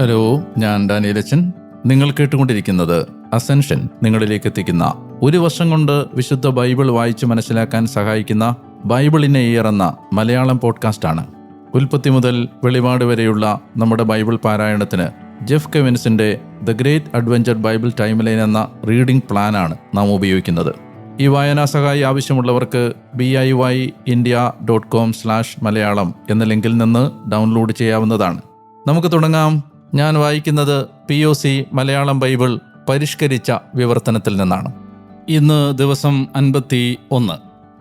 Hello ഞാൻ ഡാനിയലച്ചൻ നിങ്ങൾ കേട്ടുകൊണ്ടിരിക്കുന്നത് അസെൻഷൻ നിങ്ങളിലേക്ക് എത്തിക്കുന്ന ഒരു വർഷം കൊണ്ട് വിശുദ്ധ ബൈബിൾ വായിച്ച് മനസ്സിലാക്കാൻ സഹായിക്കുന്ന ബൈബിളിനെ ഇയർ എന്ന മലയാളം പോഡ്കാസ്റ്റാണ്. ഉൽപ്പത്തി മുതൽ വെളിപാട് വരെയുള്ള നമ്മുടെ ബൈബിൾ പാരായണത്തിന് Jeff കെവിൻസിന്റെ the great adventure Bible time line എന്ന റീഡിംഗ് പ്ലാനാണ് നാം ഉപയോഗിക്കുന്നത്. ഈ വായനാ സഹായി ആവശ്യമുള്ളവർക്ക് B I Y India dot com slash Malayalam എന്ന ലിങ്കിൽ നിന്ന് ഡൗൺലോഡ് ചെയ്യാവുന്നതാണ്. നമുക്ക് തുടങ്ങാം. ഞാൻ വായിക്കുന്നത് P O C Malayalam Bible പരിഷ്കരിച്ച വിവർത്തനത്തിൽ നിന്നാണ്. ഇന്ന് ദിവസം അൻപത്തി ഒന്ന്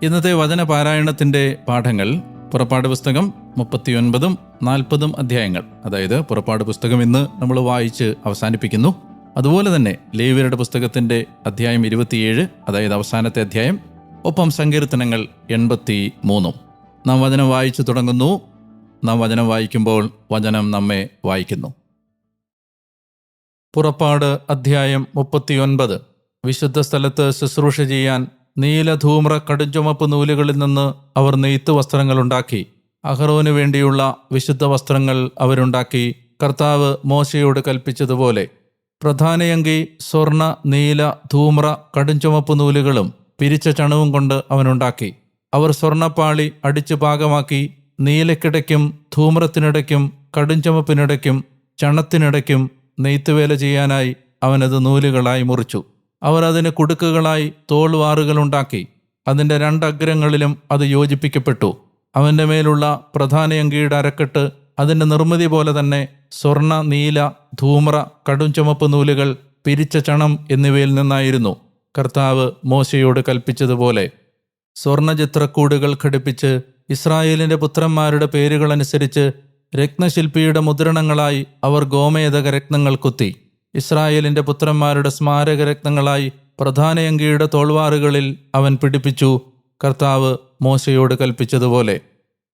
ഇന്നത്തെ വചന പാരായണത്തിന്റെ പാഠങ്ങൾ പുറപ്പാട് പുസ്തകം മുപ്പത്തിയൊൻപതും നാൽപ്പതും അധ്യായങ്ങൾ. അതായത് പുറപ്പാട് പുസ്തകം ഇന്ന് നമ്മൾ വായിച്ച് അവസാനിപ്പിക്കുന്നു. അതുപോലെ തന്നെ ലേവിയരുടെ പുസ്തകത്തിന്റെ അധ്യായം ഇരുപത്തിയേഴ് അതായത് അവസാനത്തെ അധ്യായം ഒപ്പം സങ്കീർത്തനങ്ങൾ എൺപത്തി മൂന്നും നാം വചനം വായിച്ചു തുടങ്ങുന്നു. നാം വചനം വായിക്കുമ്പോൾ വചനം നമ്മെ വായിക്കുന്നു. പുറപ്പാട് അധ്യായം മുപ്പത്തിയൊൻപത്. വിശുദ്ധ സ്ഥലത്ത് ശുശ്രൂഷ ചെയ്യാൻ നീലധൂമ്ര കടുഞ്ചുമപ്പ് നൂലുകളിൽ നിന്ന് അവർ നെയ്ത്ത് വസ്ത്രങ്ങൾ ഉണ്ടാക്കി. അഹ്റോന് വേണ്ടിയുള്ള വിശുദ്ധ വസ്ത്രങ്ങൾ അവരുണ്ടാക്കി. കർത്താവ് മോശയോട് കൽപ്പിച്ചതുപോലെ പ്രധാനയങ്കി സ്വർണ നീല ധൂമ്ര കടുഞ്ചുമപ്പ് നൂലുകളും പിരിച്ച ചണവും കൊണ്ട് അവനുണ്ടാക്കി. അവർ സ്വർണപ്പാളി അടിച്ചു പാകമാക്കി നീലക്കിടയ്ക്കും ധൂമ്രത്തിനിടയ്ക്കും കടുഞ്ചുമപ്പിനിടയ്ക്കും ചണത്തിനിടയ്ക്കും നെയ്ത്തുവേല ചെയ്യാനായി അവനത് നൂലുകളായി മുറിച്ചു. അവർ അതിന് കുടുക്കുകളായി തോൾവാറുകളുണ്ടാക്കി. അതിന്റെ രണ്ടഗ്രങ്ങളിലും അത് യോജിപ്പിക്കപ്പെട്ടു. അവന്റെ മേലുള്ള പ്രധാനയങ്കിയുടെ അരക്കെട്ട് അതിന്റെ നിർമ്മിതി പോലെ തന്നെ സ്വർണ നീല ധൂമ്ര കടും ചുമപ്പ് നൂലുകൾ പിരിച്ച ചണം എന്നിവയിൽ നിന്നായിരുന്നു. കർത്താവ് മോശയോട് കൽപ്പിച്ചതുപോലെ സ്വർണചിത്രക്കൂടുകൾ ഘടിപ്പിച്ച് ഇസ്രായേലിന്റെ പുത്രന്മാരുടെ പേരുകളനുസരിച്ച് രത്നശില്പിയുടെ മുദ്രണങ്ങളായി അവർ ഗോമേതക രത്നങ്ങൾ കുത്തി. ഇസ്രായേലിന്റെ പുത്രന്മാരുടെ സ്മാരക രത്നങ്ങളായി പ്രധാനയങ്കിയുടെ തോൾവാറുകളിൽ അവൻ പിടിപ്പിച്ചു. കർത്താവ് മോശയോട് കൽപ്പിച്ചതുപോലെ.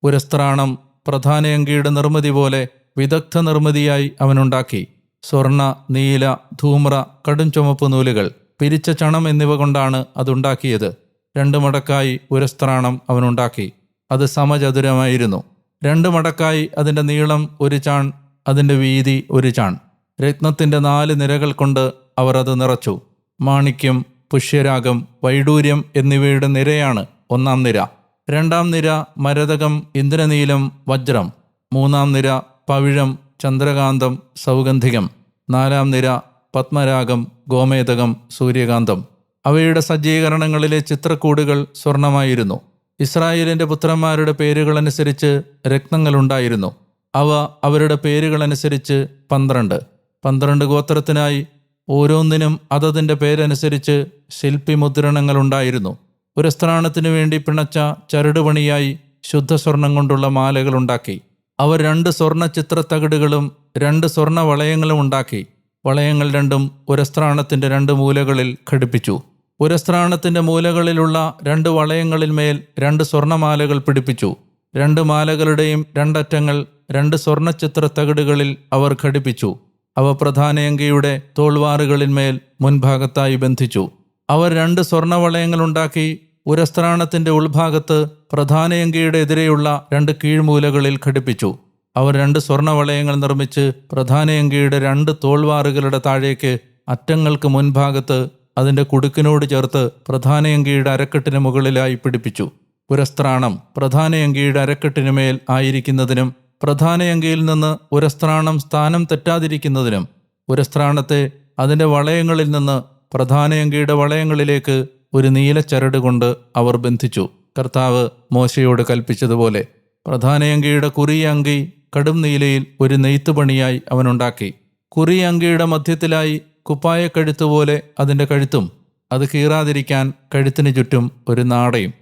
പുരസ്ത്രാണം പ്രധാനയങ്കിയുടെ നിർമ്മിതി പോലെ വിദഗ്ധ നിർമ്മിതിയായി അവനുണ്ടാക്കി. സ്വർണ നീല ധൂമ്ര കടും ചുമപ്പ് നൂലുകൾ പിരിച്ച ചണം എന്നിവ കൊണ്ടാണ് അതുണ്ടാക്കിയത്. രണ്ടു മടക്കായി പുരസ്ത്രാണം അവനുണ്ടാക്കി. അത് സമചതുരമായിരുന്നു. രണ്ട് മടക്കായി അതിന്റെ നീളം ഒരു ചാൺ അതിന്റെ വീതി ഒരു ചാൺ. രത്നത്തിന്റെ നാല് നിരകൾ കൊണ്ട് അവർ അത് നിറച്ചു. മാണിക്യം പുഷ്യരാഗം വൈഡൂര്യം എന്നിവയുടെ നിരയാണ് ഒന്നാം നിര. രണ്ടാം നിര മരതകം ഇന്ദ്രനീലം വജ്രം. മൂന്നാം നിര പവിഴം ചന്ദ്രകാന്തം സൗഗന്ധികം. നാലാം നിര പത്മരാഗം ഗോമേതകം സൂര്യകാന്തം. അവയുടെ സജ്ജീകരണങ്ങളിലെ ചിത്രക്കൂടുകൾ സ്വർണമായിരുന്നു. ഇസ്രായേലിന്റെ പുത്രന്മാരുടെ പേരുകളനുസരിച്ച് രത്നങ്ങളുണ്ടായിരുന്നു. അവ അവരുടെ പേരുകളനുസരിച്ച് പന്ത്രണ്ട്. പന്ത്രണ്ട് ഗോത്രത്തിനായി ഓരോന്നിനും അതതിന്റെ പേരനുസരിച്ച് ശില്പി മുദ്രണങ്ങളുണ്ടായിരുന്നു ഒരു സ്ത്രാണത്തിനു വേണ്ടി പിണച്ച ചരടുപണിയായി ശുദ്ധസ്വർണം കൊണ്ടുള്ള മാലകളുണ്ടാക്കി. അവർ രണ്ട് സ്വർണ ചിത്രത്തകിടുകളും രണ്ട് സ്വർണ വളയങ്ങളും ഉണ്ടാക്കി. വളയങ്ങൾ രണ്ടും ഉരസ്ത്രാണത്തിന്റെ രണ്ട് മൂലകളിൽ ഘടിപ്പിച്ചു. ഉരസ്ത്രാണത്തിന്റെ മൂലകളിലുള്ള രണ്ട് വളയങ്ങളിൽ മേൽ രണ്ട് സ്വർണമാലകൾ പിടിപ്പിച്ചു. രണ്ട് മാലകളുടെയും രണ്ടറ്റങ്ങൾ രണ്ട് സ്വർണചിത്ര തകിടുകളിൽ അവർ ഘടിപ്പിച്ചു. അവ പ്രധാനയങ്കിയുടെ തോൾവാറുകളിന്മേൽ മുൻഭാഗത്തായി ബന്ധിച്ചു. അവർ രണ്ട് സ്വർണവളയങ്ങളുണ്ടാക്കി ഉരസ്ത്രാണത്തിന്റെ ഉൾഭാഗത്ത് പ്രധാനയങ്കിയുടെ എതിരെയുള്ള രണ്ട് കീഴ്മൂലകളിൽ ഘടിപ്പിച്ചു. അവർ രണ്ട് സ്വർണവളയങ്ങൾ നിർമ്മിച്ച് പ്രധാനയങ്കിയുടെ രണ്ട് തോൾവാറുകളുടെ താഴേക്ക് അറ്റങ്ങൾക്ക് മുൻഭാഗത്ത് അതിന്റെ കുടുക്കിനോട് ചേർത്ത് പ്രധാനയങ്കിയുടെ അരക്കെട്ടിന് മുകളിലായി പിടിപ്പിച്ചു. പുരസ്ത്രാണം പ്രധാനയങ്കിയുടെ അരക്കെട്ടിന് മേൽ ആയിരിക്കുന്നതിനും പ്രധാനയങ്കിയിൽ നിന്ന് ഉരസ്ത്രാണം സ്ഥാനം തെറ്റാതിരിക്കുന്നതിനും ഉരസ്ത്രാണത്തെ അതിന്റെ വളയങ്ങളിൽ നിന്ന് പ്രധാനയങ്കിയുടെ വളയങ്ങളിലേക്ക് ഒരു നീലച്ചരട് കൊണ്ട് അവർ ബന്ധിച്ചു. കർത്താവ് മോശയോട് കൽപ്പിച്ചതുപോലെ പ്രധാനയങ്കിയുടെ കുറിയ അങ്കി കടും നീലയിൽ ഒരു നെയ്ത്തുപണിയായി അവനുണ്ടാക്കി. കുറിയ അങ്കിയുടെ മധ്യത്തിലായി കുപ്പായ കഴുത്തുപോലെ അതിന്റെ കഴുത്തും അത് കീറാതിരിക്കാൻ കഴുത്തിന് ചുറ്റും ഒരു നാടയും.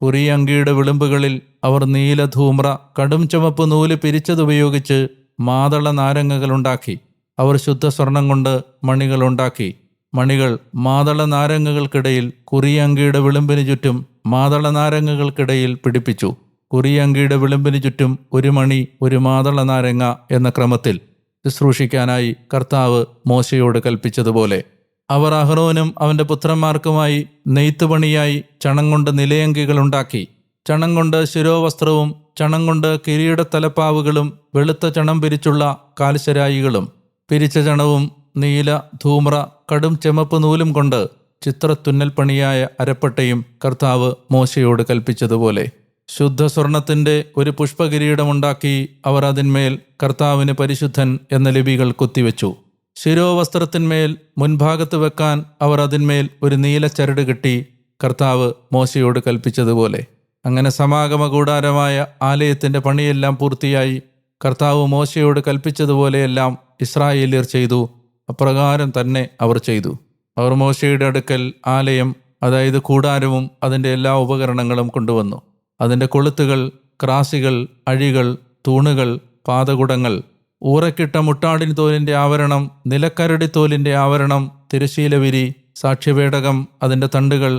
പുറിയങ്കിയുടെ വിളിമ്പുകളിൽ അവർ നീലധൂമ്ര കടും ചുമപ്പ് നൂൽ പിരിച്ചതുപയോഗിച്ച് മാതള നാരങ്ങകളുണ്ടാക്കി അവർ ശുദ്ധ സ്വർണം കൊണ്ട് മണികളുണ്ടാക്കി മണികൾ മാതള നാരങ്ങകൾക്കിടയിൽ കുറിയങ്കിയുടെ വിളിമ്പിന് ചുറ്റും മാതള നാരങ്ങകൾക്കിടയിൽ പിടിപ്പിച്ചു. കുറിയങ്കിയുടെ വിളിമ്പിന് ചുറ്റും ഒരു മണി ഒരു മാതള നാരങ്ങ എന്ന ക്രമത്തിൽ ശുശ്രൂഷിക്കാനായി കർത്താവ് മോശയോട് കൽപ്പിച്ചതുപോലെ. അവർ അഹ്റോനും അവന്റെ പുത്രന്മാർക്കുമായി നെയ്ത്തുപണിയായി ചണം കൊണ്ട് നിലയങ്കികൾ ഉണ്ടാക്കി. ചണം കൊണ്ട് ശിരോവസ്ത്രവും ചണം കൊണ്ട് കിരീടത്തലപ്പാവുകളും വെളുത്ത ചണം പിരിച്ചുള്ള കാൽശരായികളും പിരിച്ച ചണവും നീല ധൂമ്ര കടും ചെമപ്പ് നൂലും കൊണ്ട് ചിത്രത്തുന്നൽപ്പണിയായ അരപ്പട്ടയും കർത്താവ് മോശയോട് കൽപ്പിച്ചതുപോലെ. ശുദ്ധ സ്വർണത്തിന്റെ ഒരു പുഷ്പകിരീടമുണ്ടാക്കി അവർ അതിന്മേൽ കർത്താവിന് പരിശുദ്ധൻ എന്ന ലിപികൾ കുത്തിവെച്ചു. ശിരോവസ്ത്രത്തിന്മേൽ മുൻഭാഗത്ത് വെക്കാൻ അവർ അതിന്മേൽ ഒരു നീല ചരട് കെട്ടി കർത്താവ് മോശയോട് കൽപ്പിച്ചതുപോലെ. അങ്ങനെ സമാഗമ കൂടാരമായ ആലയത്തിന്റെ പണിയെല്ലാം പൂർത്തിയായി കർത്താവ് മോശയോട് കൽപ്പിച്ചതുപോലെയെല്ലാം ഇസ്രായേലിയർ ചെയ്തു. അപ്രകാരം തന്നെ അവർ ചെയ്തു. അവർ മോശയുടെ അടുക്കൽ ആലയം അതായത് കൂടാരവും അതിന്റെ എല്ലാ ഉപകരണങ്ങളും കൊണ്ടുവന്നു. അതിന്റെ കൊളുത്തുകൾ ക്രാസികൾ അഴികൾ തൂണുകൾ പാതകുടങ്ങൾ ഊറക്കിട്ട മുട്ടാടിൻ തോലിന്റെ ആവരണം നിലക്കരടി തോലിന്റെ ആവരണം തിരശീലവിരി സാക്ഷ്യപേടകം അതിന്റെ തണ്ടുകൾ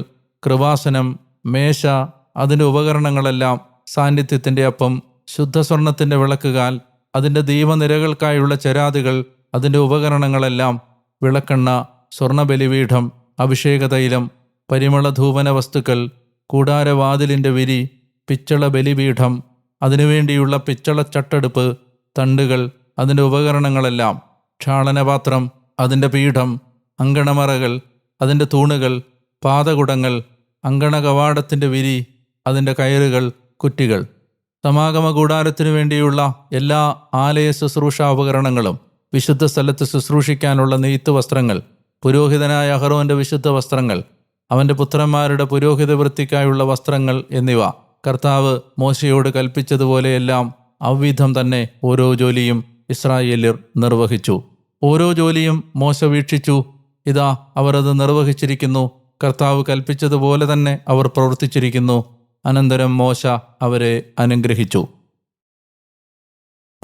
കൃവാസനം മേശ അതിന്റെ ഉപകരണങ്ങളെല്ലാം സാന്നിധ്യത്തിന്റെ അപ്പം ശുദ്ധസ്വർണത്തിന്റെ വിളക്കുകാൽ അതിന്റെ ദീപനിരകൾക്കായുള്ള ചരാതുകൾ അതിന്റെ ഉപകരണങ്ങളെല്ലാം വിളക്കെണ്ണ സ്വർണബലിപീഠം അഭിഷേകതൈലം പരിമളധൂപന വസ്തുക്കൾ കൂടാരവാതിലിന്റെ വിരി പിച്ചള ബലിപീഠം അതിനുവേണ്ടിയുള്ള പിച്ചള ചട്ടെടുപ്പ് തണ്ടുകൾ അതിന്റെ ഉപകരണങ്ങളെല്ലാം ക്ഷാളനപാത്രം അതിന്റെ പീഠം അങ്കണമറകൾ അതിന്റെ തൂണുകൾ പാതകുടങ്ങൾ അങ്കണ കവാടത്തിന്റെ വിരി അതിന്റെ കയറുകൾ കുറ്റികൾ. സമാഗമ കൂടാരത്തിനു വേണ്ടിയുള്ള എല്ലാ ആലയ ശുശ്രൂഷാ ഉപകരണങ്ങളും വിശുദ്ധ സ്ഥലത്ത് ശുശ്രൂഷിക്കാനുള്ള നെയ്ത്ത് വസ്ത്രങ്ങൾ പുരോഹിതനായ അഹറോന്റെ വിശുദ്ധ വസ്ത്രങ്ങൾ അവന്റെ പുത്രന്മാരുടെ പുരോഹിത വൃത്തിക്കായുള്ള വസ്ത്രങ്ങൾ എന്നിവ. കർത്താവ് മോശയോട് കൽപ്പിച്ചതുപോലെയെല്ലാം അവ്വിധം തന്നെ ഓരോ ജോലിയും ഇസ്രായേലിർ നിർവഹിച്ചു. ഓരോ ജോലിയും മോശ വീക്ഷിച്ചു. ഇതാ അവർ അത് നിർവഹിച്ചിരിക്കുന്നു. കർത്താവ് കൽപ്പിച്ചതുപോലെ തന്നെ അവർ പ്രവർത്തിച്ചിരിക്കുന്നു. അനന്തരം മോശ അവരെ അനുഗ്രഹിച്ചു.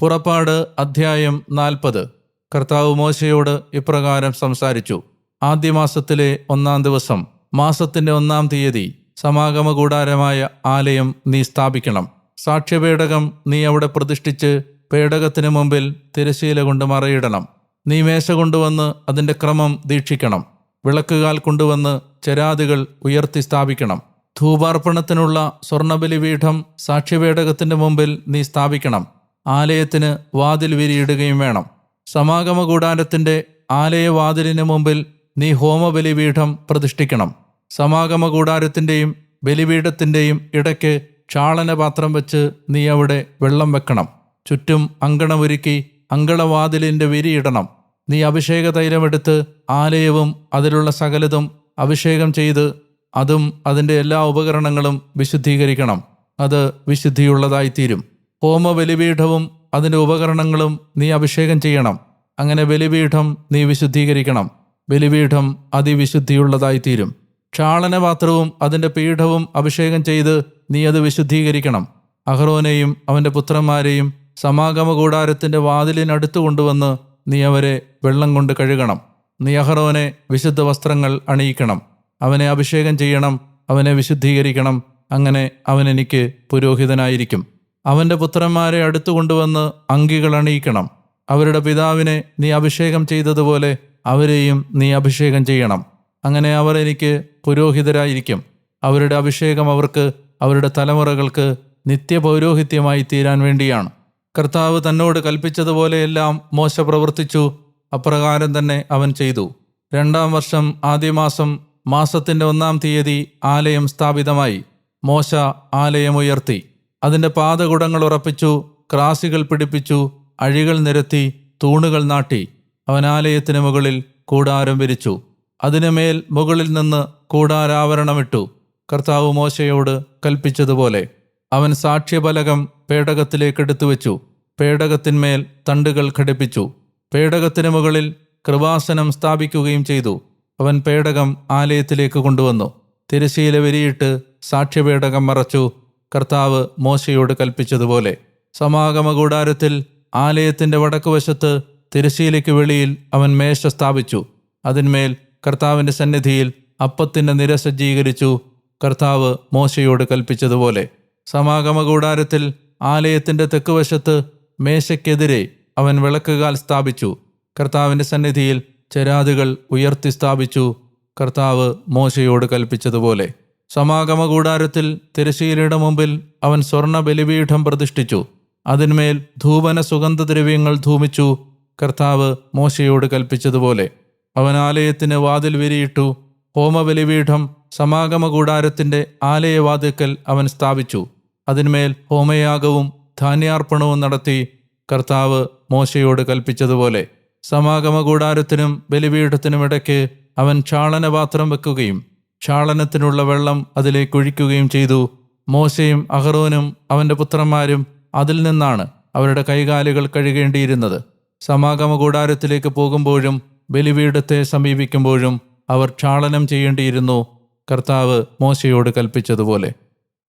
പുറപ്പാട് അധ്യായം നാൽപ്പത്. കർത്താവ് മോശയോട് ഇപ്രകാരം സംസാരിച്ചു. ആദ്യ മാസത്തിലെ ഒന്നാം ദിവസം മാസത്തിന്റെ ഒന്നാം തീയതി സമാഗമ കൂടാരമായ ആലയം നീ സ്ഥാപിക്കണം. സാക്ഷ്യപേടകം നീ അവിടെ പ്രതിഷ്ഠിച്ച് പേടകത്തിന് മുമ്പിൽ തിരശീല കൊണ്ട് മറയിടണം. നീ മേശ കൊണ്ടുവന്ന് അതിന്റെ ക്രമം ദീക്ഷിക്കണം. വിളക്കുകാൽ കൊണ്ടുവന്ന് ചരാതുകൾ ഉയർത്തി സ്ഥാപിക്കണം. ധൂപാർപ്പണത്തിനുള്ള സ്വർണബലിപീഠം സാക്ഷ്യപേടകത്തിന്റെ മുമ്പിൽ നീ സ്ഥാപിക്കണം. ആലയത്തിന് വാതിൽ വിരിയിടുകയും വേണം. സമാഗമ കൂടാരത്തിന്റെ ആലയവാതിലിന് മുമ്പിൽ നീ ഹോമബലിപീഠം പ്രതിഷ്ഠിക്കണം. സമാഗമ കൂടാരത്തിന്റെയും ബലിപീഠത്തിന്റെയും ഇടയ്ക്ക് ക്ഷാളനപാത്രം വെച്ച് നീ അവിടെ വെള്ളം വെക്കണം. ചുറ്റും അങ്കണമൊരുക്കി അങ്കണവാതിലിന്റെ വിരിയിടണം നീ അഭിഷേക തൈലമെടുത്ത് ആലയവും അതിലുള്ള സകലതും അഭിഷേകം ചെയ്ത് അതും അതിന്റെ എല്ലാ ഉപകരണങ്ങളും വിശുദ്ധീകരിക്കണം. അത് വിശുദ്ധിയുള്ളതായിത്തീരും. ഹോമ ബലിപീഠവും അതിന്റെ ഉപകരണങ്ങളും നീ അഭിഷേകം ചെയ്യണം. അങ്ങനെ ബലിപീഠം നീ വിശുദ്ധീകരിക്കണം. ബലിപീഠം അതിവിശുദ്ധിയുള്ളതായിത്തീരും. ക്ഷാളനപാത്രവും അതിന്റെ പീഠവും അഭിഷേകം ചെയ്ത് നീ അത് വിശുദ്ധീകരിക്കണം. അഹ്റോനെയും അവന്റെ പുത്രന്മാരെയും സമാഗമ കൂടാരത്തിന്റെ വാതിലിനടുത്ത് കൊണ്ടുവന്ന് നീ അവരെ വെള്ളം കൊണ്ട് കഴുകണം. നീ അഹ്റോനെ വിശുദ്ധ വസ്ത്രങ്ങൾ അണിയിക്കണം. അവനെ അഭിഷേകം ചെയ്യണം അവനെ വിശുദ്ധീകരിക്കണം അങ്ങനെ അവൻ എനിക്ക് പുരോഹിതനായിരിക്കും. അവന്റെ പുത്രന്മാരെ അടുത്തു കൊണ്ടുവന്ന് അങ്കികൾ അണിയിക്കണം. അവരുടെ പിതാവിനെ നീ അഭിഷേകം ചെയ്തതുപോലെ അവരെയും നീ അഭിഷേകം ചെയ്യണം. അങ്ങനെ അവർ എനിക്ക് പുരോഹിതരായിരിക്കും. അവരുടെ അഭിഷേകം അവർക്ക് അവരുടെ തലമുറകൾക്ക് നിത്യപൗരോഹിത്യമായി തീരാൻ വേണ്ടിയാണ്. കർത്താവ് തന്നോട് കൽപ്പിച്ചതുപോലെയെല്ലാം മോശ പ്രവർത്തിച്ചു. അപ്രകാരം തന്നെ അവൻ ചെയ്തു. രണ്ടാം വർഷം ആദ്യമാസം മാസത്തിന്റെ ഒന്നാം തീയതി ആലയം സ്ഥാപിതമായി. മോശ ആലയം ഉയർത്തി. അതിന്റെ പാതകുടങ്ങൾ ഉറപ്പിച്ചു ക്രാസികൾ പിടിപ്പിച്ചു അഴികൾ നിരത്തി തൂണുകൾ നാട്ടി. അവൻ ആലയത്തിന് മുകളിൽ കൂടാരം വിരിച്ചു. അതിനുമേൽ മുകളിൽ നിന്ന് കൂടാരാവരണമിട്ടു. കർത്താവ് മോശയോട് കൽപ്പിച്ചതുപോലെ അവൻ സാക്ഷ്യപലകം പേടകത്തിലേക്ക് എടുത്തു വെച്ചു പേടകത്തിന്മേൽ തണ്ടുകൾ ഘടിപ്പിച്ചു. പേടകത്തിന് മുകളിൽ കൃപാസനം സ്ഥാപിക്കുകയും ചെയ്തു. അവൻ പേടകം ആലയത്തിലേക്ക് കൊണ്ടുവന്നു. തിരശ്ശീല വിരിയിട്ട് സാക്ഷ്യപേടകം മറച്ചു കർത്താവ് മോശയോട് കൽപ്പിച്ചതുപോലെ സമാഗമ കൂടാരത്തിൽ ആലയത്തിന്റെ വടക്കുവശത്ത് തിരശ്ശീലയ്ക്ക് വെളിയിൽ അവൻ മേശ സ്ഥാപിച്ചു. അതിന്മേൽ കർത്താവിന്റെ സന്നിധിയിൽ അപ്പത്തിന്റെ നിര സജ്ജീകരിച്ചു. കർത്താവ് മോശയോട് കൽപ്പിച്ചതുപോലെ സമാഗമ കൂടാരത്തിൽ ആലയത്തിന്റെ തെക്കുവശത്ത് മേശയ്ക്കെതിരെ അവൻ വിളക്കുകാൽ സ്ഥാപിച്ചു. കർത്താവിന്റെ സന്നിധിയിൽ ചരാതുകൾ ഉയർത്തി സ്ഥാപിച്ചു. കർത്താവ് മോശയോട് കൽപ്പിച്ചതുപോലെ സമാഗമ കൂടാരത്തിൽ തിരശ്ശീലയുടെ മുമ്പിൽ അവൻ സ്വർണ ബലിപീഠം പ്രതിഷ്ഠിച്ചു. അതിന്മേൽ ധൂപന സുഗന്ധദ്രവ്യങ്ങൾ ധൂമിച്ചു. കർത്താവ് മോശയോട് കൽപ്പിച്ചതുപോലെ അവൻ ആലയത്തിന് വാതിൽ വിരിയിട്ടു ഹോമബലിപീഠം സമാഗമ കൂടാരത്തിന്റെ ആലയവാതിക്കൽ അവൻ സ്ഥാപിച്ചു. അതിന്മേൽ ഹോമയാഗവും ധാന്യാർപ്പണവും നടത്തി കർത്താവ് മോശയോട് കൽപ്പിച്ചതുപോലെ. സമാഗമ കൂടാരത്തിനും ബലിപീഠത്തിനും ഇടയ്ക്ക് അവൻ ക്ഷാളനപാത്രം വെക്കുകയും ക്ഷാളനത്തിനുള്ള വെള്ളം അതിലേക്ക് ഒഴിക്കുകയും ചെയ്തു. മോശയും അഹറോനും അവന്റെ പുത്രന്മാരും അതിൽ നിന്നാണ് അവരുടെ കൈകാലുകൾ കഴുകേണ്ടിയിരുന്നത്. സമാഗമ കൂടാരത്തിലേക്ക് പോകുമ്പോഴും ബലിപീഠത്തെ സമീപിക്കുമ്പോഴും അവർ ക്ഷാളനം ചെയ്യേണ്ടിയിരുന്നു കർത്താവ് മോശയോട് കൽപ്പിച്ചതുപോലെ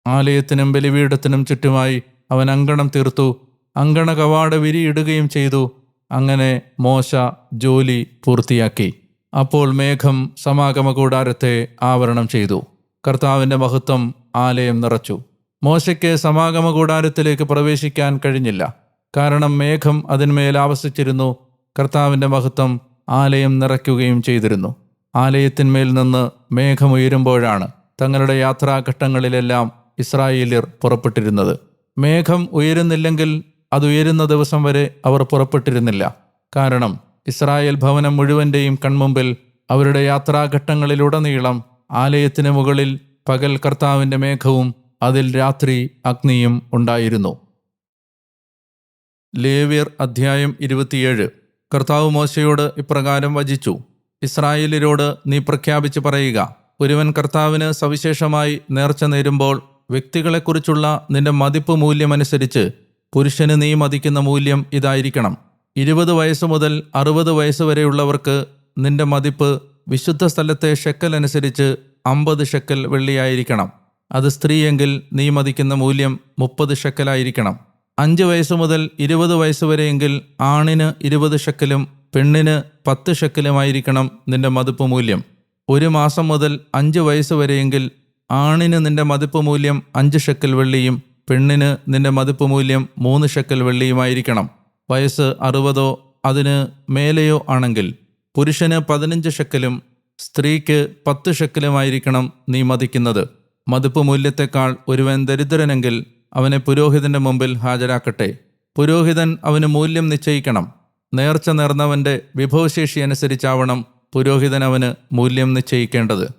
ആലയത്തിനും ബലിപീഠത്തിനും ചുറ്റുമായി അവൻ അങ്കണം തീർത്തു അങ്കണ കവാട വിരിയിടുകയും ചെയ്തു. അങ്ങനെ മോശ ജോലി പൂർത്തിയാക്കി. അപ്പോൾ മേഘം സമാഗമ കൂടാരത്തെ ആവരണം ചെയ്തു. കർത്താവിന്റെ മഹത്വം ആലയം നിറച്ചു. മോശയ്ക്ക് സമാഗമ കൂടാരത്തിലേക്ക് പ്രവേശിക്കാൻ കഴിഞ്ഞില്ല. കാരണം മേഘം അതിന്മേൽ ആവസിച്ചിരുന്നു. കർത്താവിന്റെ മഹത്വം ആലയം നിറയ്ക്കുകയും ചെയ്തിരുന്നു. ആലയത്തിന്മേൽ നിന്ന് മേഘമുയരുമ്പോഴാണ് തങ്ങളുടെ യാത്രാഘട്ടങ്ങളിലെല്ലാം ഇസ്രായേലിയർ പുറപ്പെട്ടിരുന്നത്. മേഘം ഉയരുന്നില്ലെങ്കിൽ അത് ഉയരുന്ന ദിവസം വരെ അവർ പുറപ്പെട്ടിരുന്നില്ല. കാരണം ഇസ്രായേൽ ഭവനം മുഴുവന്റെയും കൺമുമ്പിൽ അവരുടെ യാത്രാഘട്ടങ്ങളിലുടനീളം ആലയത്തിന് മുകളിൽ പകൽ കർത്താവിന്റെ മേഘവും അതിൽ രാത്രി അഗ്നിയും ഉണ്ടായിരുന്നു. ലേവ്യർ അധ്യായം ഇരുപത്തിയേഴ്. കർത്താവ് മോശയോട് ഇപ്രകാരം വചിച്ചു ഇസ്രായേലിനോട് നീ പ്രഖ്യാപിച്ച് പറയുക ഒരുവൻ കർത്താവിന് സവിശേഷമായി നേർച്ച നേരുമ്പോൾ വ്യക്തികളെക്കുറിച്ചുള്ള നിന്റെ മതിപ്പ് മൂല്യമനുസരിച്ച് പുരുഷന് നീ മതിക്കുന്ന മൂല്യം ഇതായിരിക്കണം. ഇരുപത് വയസ്സ് മുതൽ അറുപത് വയസ്സ് വരെയുള്ളവർക്ക് നിന്റെ മതിപ്പ് വിശുദ്ധ സ്ഥലത്തെ ഷെക്കൽ അനുസരിച്ച് അമ്പത് ഷെക്കൽ വെള്ളിയായിരിക്കണം. അത് സ്ത്രീയെങ്കിൽ നീ മതിക്കുന്ന മൂല്യം മുപ്പത് ഷെക്കലായിരിക്കണം. അഞ്ച് വയസ്സ് മുതൽ ഇരുപത് വയസ്സ് വരെയെങ്കിൽ ആണിന് ഇരുപത് ഷെക്കലും പെണ്ണിന് പത്ത് ഷെക്കലുമായിരിക്കണം നിന്റെ മതിപ്പ് മൂല്യം. ഒരു മാസം മുതൽ അഞ്ച് വയസ്സ് വരെയെങ്കിൽ ആണിന് നിന്റെ മതിപ്പ് മൂല്യം അഞ്ച് ഷെക്കൽ വെള്ളിയും പെണ്ണിന് നിന്റെ മതിപ്പ് മൂല്യം മൂന്ന് ഷെക്കൽ വെള്ളിയുമായിരിക്കണം. വയസ്സ് അറുപതോ അതിന് മേലെയോ ആണെങ്കിൽ പുരുഷന് പതിനഞ്ച് ഷെക്കലും സ്ത്രീക്ക് പത്ത് ഷെക്കലുമായിരിക്കണം നീ മതിക്കുന്നത്. മതിപ്പ് മൂല്യത്തെക്കാൾ ഒരുവൻ ദരിദ്രനെങ്കിൽ അവനെ പുരോഹിതന്റെ മുമ്പിൽ ഹാജരാക്കട്ടെ. പുരോഹിതൻ അവന് മൂല്യം നിശ്ചയിക്കണം. നേർച്ച നേർന്നവന്റെ വിഭവശേഷി അനുസരിച്ചാവണം പുരോഹിതൻ അവന് മൂല്യം നിശ്ചയിക്കേണ്ടത്.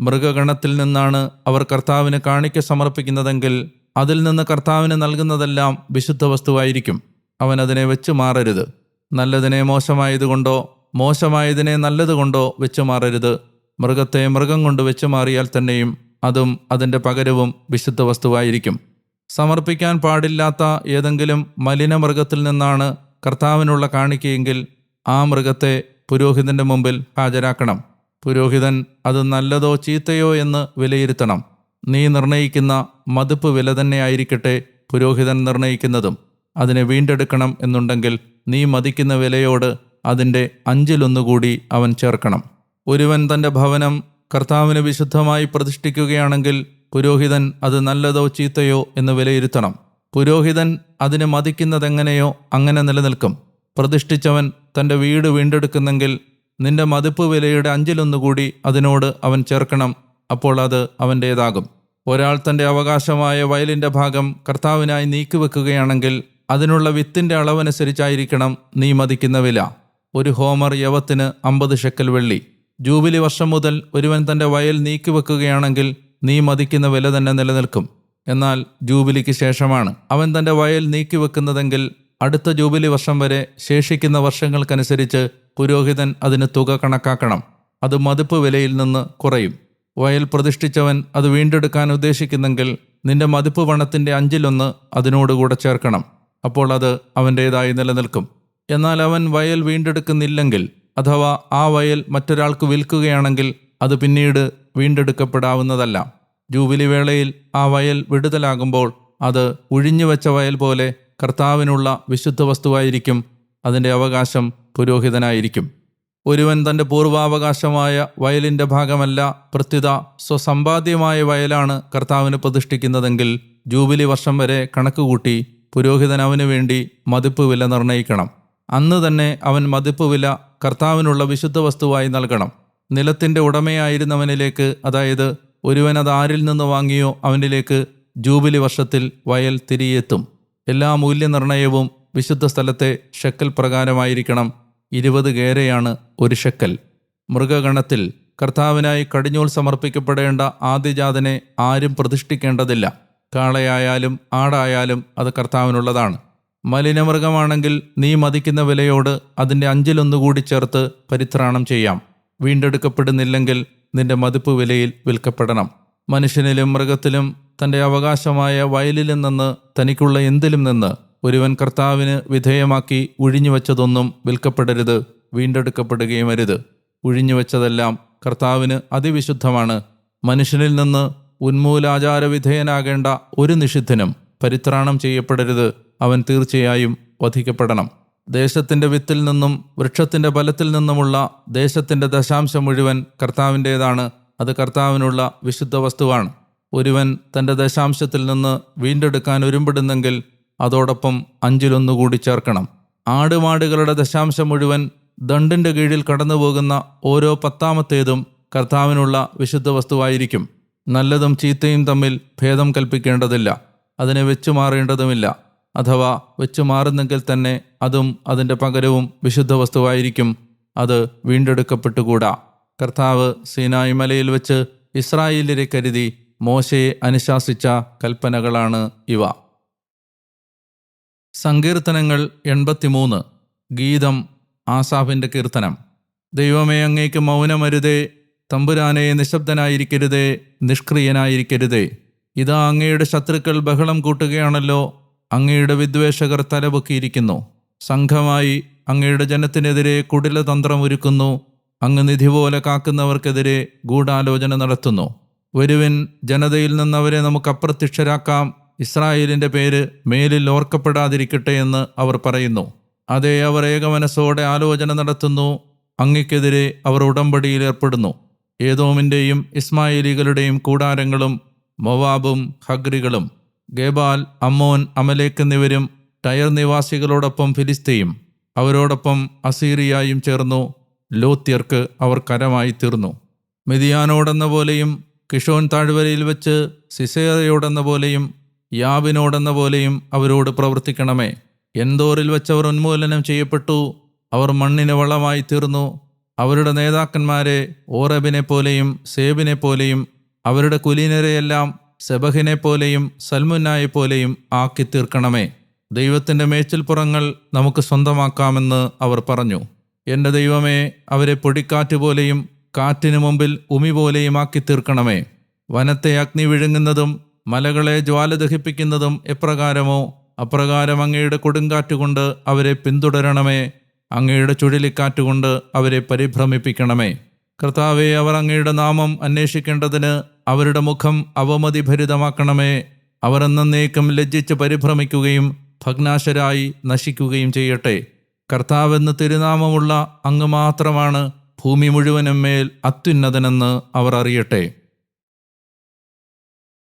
മൃഗഗണത്തിൽ നിന്നാണ് അവർ കർത്താവിന് കാണിക്ക സമർപ്പിക്കുന്നതെങ്കിൽ അതിൽ നിന്ന് കർത്താവിന് നൽകുന്നതെല്ലാം വിശുദ്ധ വസ്തുവായിരിക്കും. അവൻ അതിനെ വെച്ചു മാറരുത്. നല്ലതിനെ മോശമായതുകൊണ്ടോ മോശമായതിനെ നല്ലതുകൊണ്ടോ വെച്ചു മാറരുത്. മൃഗത്തെ മൃഗം കൊണ്ട് വെച്ചു മാറിയാൽ തന്നെയും അതും അതിന്റെ പകരവും വിശുദ്ധ വസ്തുവായിരിക്കും. സമർപ്പിക്കാൻ പാടില്ലാത്ത ഏതെങ്കിലും മലിന മൃഗത്തിൽ നിന്നാണ് കർത്താവിനുള്ള കാണിക്കയെങ്കിൽ ആ മൃഗത്തെ പുരോഹിതന്റെ മുമ്പിൽ ഹാജരാക്കണം. പുരോഹിതൻ അത് നല്ലതോ ചീത്തയോ എന്ന് വിലയിരുത്തണം. നീ നിർണയിക്കുന്ന മതിപ്പ് വില തന്നെ ആയിരിക്കട്ടെ പുരോഹിതൻ നിർണയിക്കുന്നതും. അതിനെ വീണ്ടെടുക്കണം എന്നുണ്ടെങ്കിൽ നീ മതിക്കുന്ന വിലയോട് അതിന്റെ അഞ്ചിലൊന്നുകൂടി അവൻ ചേർക്കണം. ഒരുവൻ തന്റെ ഭവനം കർത്താവിന് വിശുദ്ധമായി പ്രതിഷ്ഠിക്കുകയാണെങ്കിൽ പുരോഹിതൻ അത് നല്ലതോ ചീത്തയോ എന്ന് വിലയിരുത്തണം. പുരോഹിതൻ അതിന് മതിക്കുന്നതെങ്ങനെയോ അങ്ങനെ നിലനിൽക്കും. പ്രതിഷ്ഠിച്ചവൻ തന്റെ വീട് വീണ്ടെടുക്കുന്നെങ്കിൽ നിന്റെ മതിപ്പ് വിലയുടെ അഞ്ചിലൊന്നുകൂടി അതിനോട് അവൻ ചേർക്കണം അപ്പോൾ അത് അവന്റേതാകും ഒരാൾ തന്റെ അവകാശമായ വയലിന്റെ ഭാഗം കർത്താവിനായി നീക്കിവെക്കുകയാണെങ്കിൽ അതിനുള്ള വിത്തിന്റെ അളവനുസരിച്ചായിരിക്കണം നീ മതിക്കുന്ന വില. ഒരു ഹോമർ യവത്തിന് അമ്പത് ഷെക്കൽ വെള്ളി. ജൂബിലി വർഷം മുതൽ ഒരുവൻ തന്റെ വയൽ നീക്കിവെക്കുകയാണെങ്കിൽ നീ മതിക്കുന്ന വില തന്നെ നിലനിൽക്കും. എന്നാൽ ജൂബിലിക്ക് ശേഷമാണ് അവൻ തന്റെ വയൽ നീക്കിവെക്കുന്നതെങ്കിൽ അടുത്ത ജൂബിലി വർഷം വരെ ശേഷിക്കുന്ന വർഷങ്ങൾക്കനുസരിച്ച് പുരോഹിതൻ അതിന് തുക കണക്കാക്കണം. അത് മതിപ്പ് വിലയിൽ നിന്ന് കുറയും. വയൽ പ്രതിഷ്ഠിച്ചവൻ അത് വീണ്ടെടുക്കാൻ ഉദ്ദേശിക്കുന്നെങ്കിൽ നിന്റെ മതിപ്പ് പണത്തിന്റെ അഞ്ചിലൊന്ന് അതിനോടുകൂടെ ചേർക്കണം. അപ്പോൾ അത് അവന്റേതായി നിലനിൽക്കും. എന്നാൽ അവൻ വയൽ വീണ്ടെടുക്കുന്നില്ലെങ്കിൽ അഥവാ ആ വയൽ മറ്റൊരാൾക്ക് വിൽക്കുകയാണെങ്കിൽ അത് പിന്നീട് വീണ്ടെടുക്കപ്പെടാവുന്നതല്ല. ജൂബിലി വേളയിൽ ആ വയൽ വിടുതലാകുമ്പോൾ അത് ഉഴിഞ്ഞുവെച്ച വയൽ പോലെ കർത്താവിനുള്ള വിശുദ്ധ വസ്തുവായിരിക്കും. അതിന്റെ അവകാശം പുരോഹിതനായിരിക്കും. ഒരുവൻ തന്റെ പൂർവാവകാശമായ വയലിന്റെ ഭാഗമല്ല പ്രത്യുത സ്വസമ്പാദ്യമായ വയലാണ് കർത്താവിന് പ്രതിഷ്ഠിക്കുന്നതെങ്കിൽ ജൂബിലി വർഷം വരെ കണക്കുകൂട്ടി പുരോഹിതൻ അവന് വേണ്ടി മതിപ്പ് വില നിർണയിക്കണം. അന്ന് തന്നെ അവൻ മതിപ്പ് വില കർത്താവിനുള്ള വിശുദ്ധ വസ്തുവായി നൽകണം. നിലത്തിന്റെ ഉടമയായിരുന്നവനിലേക്ക് അതായത് ഒരുവൻ അത് ആരിൽ നിന്ന് വാങ്ങിയോ അവനിലേക്ക് ജൂബിലി വർഷത്തിൽ വയൽ തിരിയെത്തും. എല്ലാ മൂല്യനിർണയവും വിശുദ്ധ സ്ഥലത്തെ ഷെക്കൽ പ്രകാരമായിരിക്കണം. ഇരുപത് ഗേരയാണ് ഒരു ഷെക്കൽ. മൃഗഗണത്തിൽ കർത്താവിനായി കടിഞ്ഞൂൽ സമർപ്പിക്കപ്പെടേണ്ട ആദ്യജാതനെ ആരും പ്രതിഷ്ഠിക്കേണ്ടതില്ല. കാളയായാലും ആടായാലും അത് കർത്താവിനുള്ളതാണ്. മലിനമൃഗമാണെങ്കിൽ നീ മതിക്കുന്ന വിലയോട് അതിന്റെ അഞ്ചിലൊന്നുകൂടി ചേർത്ത് പരിത്രാണം ചെയ്യാം. വീണ്ടെടുക്കപ്പെടുന്നില്ലെങ്കിൽ നിന്റെ മതിപ്പ് വിലയിൽ വിൽക്കപ്പെടണം. മനുഷ്യനിലും മൃഗത്തിലും തന്റെ അവകാശമായ വയലിലും നിന്ന് തനിക്കുള്ള എന്തിലും നിന്ന് ഒരുവൻ കർത്താവിന് വിധേയമാക്കി ഉഴിഞ്ഞുവെച്ചതൊന്നും വിൽക്കപ്പെടരുത് വീണ്ടെടുക്കപ്പെടുകയും അരുത്. ഉഴിഞ്ഞുവെച്ചതെല്ലാം കർത്താവിന് അതിവിശുദ്ധമാണ്. മനുഷ്യനിൽ നിന്ന് ഉന്മൂലാചാരവിധേയനാകേണ്ട ഒരു നിഷിദ്ധനും പരിത്രാണം ചെയ്യപ്പെടരുത് അവൻ തീർച്ചയായും വധിക്കപ്പെടണം. ദേശത്തിന്റെ വിത്തിൽ നിന്നും വൃക്ഷത്തിന്റെ ഫലത്തിൽ നിന്നുമുള്ള ദേശത്തിന്റെ ദശാംശം മുഴുവൻ കർത്താവിന്റേതാണ് അത് കർത്താവിനുള്ള വിശുദ്ധ വസ്തുവാണ്. ഒരുവൻ തന്റെ ദശാംശത്തിൽ നിന്ന് വീണ്ടെടുക്കാൻ ഒരുമ്പെടുന്നെങ്കിൽ അതോടൊപ്പം അഞ്ചിലൊന്നുകൂടി ചേർക്കണം. ആടുമാടുകളുടെ ദശാംശം മുഴുവൻ ദണ്ടിന്റെ കീഴിൽ കടന്നുപോകുന്ന ഓരോ പത്താമത്തേതും കർത്താവിനുള്ള വിശുദ്ധ വസ്തുവായിരിക്കും. നല്ലതും ചീത്തയും തമ്മിൽ ഭേദം കൽപ്പിക്കേണ്ടതില്ല. അതിനെ വെച്ചു മാറേണ്ടതുമില്ല അഥവാ വെച്ചു മാറുന്നെങ്കിൽ തന്നെ അതും അതിന്റെ പകരവും വിശുദ്ധ വസ്തുവായിരിക്കും. അത് വീണ്ടെടുക്കപ്പെട്ടുകൂടാ. കർത്താവ് സീനായി മലയിൽ വെച്ച് ഇസ്രായേലിനെ കരുതി മോശയെ അനുശാസിച്ച കൽപ്പനകളാണ് ഇവ. സങ്കീർത്തനങ്ങൾ എൺപത്തിമൂന്ന്. ഗീതം ആസാഫിന്റെ കീർത്തനം. ദൈവമേ അങ്ങേക്ക് മൗനമരുതേ. തമ്പുരാനെ നിശബ്ദനായിരിക്കരുതേ. നിഷ്ക്രിയനായിരിക്കരുതേ. ഇതാ അങ്ങയുടെ ശത്രുക്കൾ ബഹളം കൂട്ടുകയാണല്ലോ. അങ്ങയുടെ വിദ്വേഷകർ തലപൊക്കിയിരിക്കുന്നു. സംഘമായി അങ്ങയുടെ ജനത്തിനെതിരെ കുടിലതന്ത്രം ഒരുക്കുന്നു. അങ്ങ് നിധി പോലെ കാക്കുന്നവർക്കെതിരെ ഗൂഢാലോചന നടത്തുന്നു. വരുവിൻ ജനതയിൽ നിന്ന് അവരെ നമുക്ക് അപ്രത്യക്ഷരാക്കാം ഇസ്രായേലിന്റെ പേര് മേലിൽ ഓർക്കപ്പെടാതിരിക്കട്ടെ എന്ന് അവർ പറയുന്നു. അതേ അവർ ഏകമനസ്സോടെ ആലോചന നടത്തുന്നു. അങ്ങയ്ക്കെതിരെ അവർ ഉടമ്പടിയിൽ ഏർപ്പെടുന്നു. ഏതോമിന്റെയും ഇസ്മായേലികളുടെയും കൂടാരങ്ങളും മൊവാബും ഹഗ്രികളും. ഗേബാൽ അമ്മോൻ അമലേക്ക് എന്നിവരും ടയർ നിവാസികളോടൊപ്പം ഫിലിസ്തീയും അവരോടൊപ്പം അസീറിയായും ചേർന്നു ലോത്യർക്ക് അവർ കരമായി തീർന്നു. മെതിയാനോടെന്ന പോലെയും കിഷോൻ താഴ്വരയിൽ വെച്ച് സിസേറയോടെന്ന പോലെയും യാബിനോടെന്ന പോലെയും അവരോട് പ്രവർത്തിക്കണമേ. എന്തോറിൽ വെച്ചവർ ഉന്മൂലനം ചെയ്യപ്പെട്ടു അവർ മണ്ണിന് വളമായി തീർന്നു. അവരുടെ നേതാക്കന്മാരെ ഓറബിനെ പോലെയും സേബിനെ പോലെയും അവരുടെ കുലീനരെയെല്ലാം സെബഹിനെ പോലെയും സൽമുന്നായെ പോലെയും ആക്കി തീർക്കണമേ. ദൈവത്തിന്റെ മേച്ചിൽപ്പുറങ്ങൾ നമുക്ക് സ്വന്തമാക്കാമെന്ന് അവർ പറഞ്ഞു. എന്റെ ദൈവമേ അവരെ പൊടിക്കാറ്റ് പോലെയും കാറ്റിനു മുമ്പിൽ ഉമി പോലെയും ആക്കി തീർക്കണമേ. വനത്തെ അഗ്നി വിഴുങ്ങുന്നതും മലകളെ ജ്വാല ദഹിപ്പിക്കുന്നതും എപ്രകാരമോ അപ്രകാരം അങ്ങയുടെ കൊടുങ്കാറ്റുകൊണ്ട് അവരെ പിന്തുടരണമേ. അങ്ങയുടെ ചുഴലിക്കാറ്റുകൊണ്ട് അവരെ പരിഭ്രമിപ്പിക്കണമേ. കർത്താവെ അവർ അങ്ങയുടെ നാമം അന്വേഷിക്കേണ്ടതിന് അവരുടെ മുഖം അവമതിഭരിതമാക്കണമേ. അവർ എന്നേക്കും ലജ്ജിച്ച് പരിഭ്രമിക്കുകയും ഭഗ്നാശരായി നശിക്കുകയും ചെയ്യട്ടെ. കർത്താവെന്ന് തിരുനാമമുള്ള അങ്ങ് മാത്രമാണ് ഭൂമി മുഴുവനും മേൽ അത്യുന്നതനെന്ന് അവർ അറിയട്ടെ.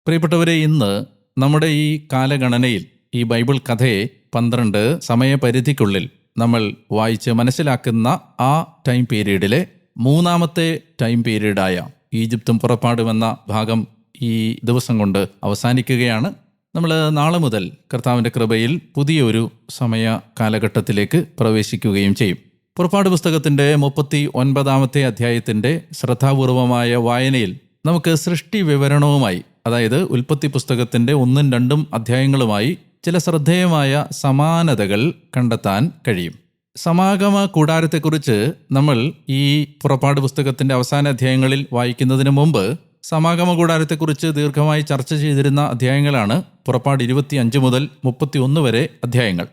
പ്രിയപ്പെട്ടവരെ ഇന്ന് നമ്മുടെ ഈ കാലഗണനയിൽ ഈ ബൈബിൾ കഥയെ പന്ത്രണ്ട് സമയപരിധിക്കുള്ളിൽ നമ്മൾ വായിച്ച് മനസ്സിലാക്കുന്ന ആ ടൈം പീരീഡിലെ മൂന്നാമത്തെ ടൈം പീരീഡായ ഈജിപ്തും പുറപ്പാടുമെന്ന ഭാഗം ഈ ദിവസം കൊണ്ട് അവസാനിക്കുകയാണ്. നമ്മൾ നാളെ മുതൽ കർത്താവിന്റെ കൃപയിൽ പുതിയൊരു സമയ കാലഘട്ടത്തിലേക്ക് പ്രവേശിക്കുകയും ചെയ്യും. പുറപ്പാട് പുസ്തകത്തിന്റെ മുപ്പത്തി ഒൻപതാമത്തെ അധ്യായത്തിന്റെ ശ്രദ്ധാപൂർവമായ വായനയിൽ നമുക്ക് സൃഷ്ടി വിവരണവുമായി അതായത് ഉൽപ്പത്തി പുസ്തകത്തിന്റെ ഒന്നും രണ്ടും അധ്യായങ്ങളുമായി ചില ശ്രദ്ധേയമായ സമാനതകൾ കണ്ടെത്താൻ കഴിയും. സമാഗമ കൂടാരത്തെക്കുറിച്ച് നമ്മൾ ഈ പുറപ്പാട് പുസ്തകത്തിന്റെ അവസാന അധ്യായങ്ങളിൽ വായിക്കുന്നതിന് മുമ്പ് സമാഗമ കൂടാരത്തെക്കുറിച്ച് ദീർഘമായി ചർച്ച ചെയ്തിരുന്ന അധ്യായങ്ങളാണ് പുറപ്പാട് ഇരുപത്തി അഞ്ച് മുതൽ മുപ്പത്തി ഒന്ന് വരെ അധ്യായങ്ങൾ.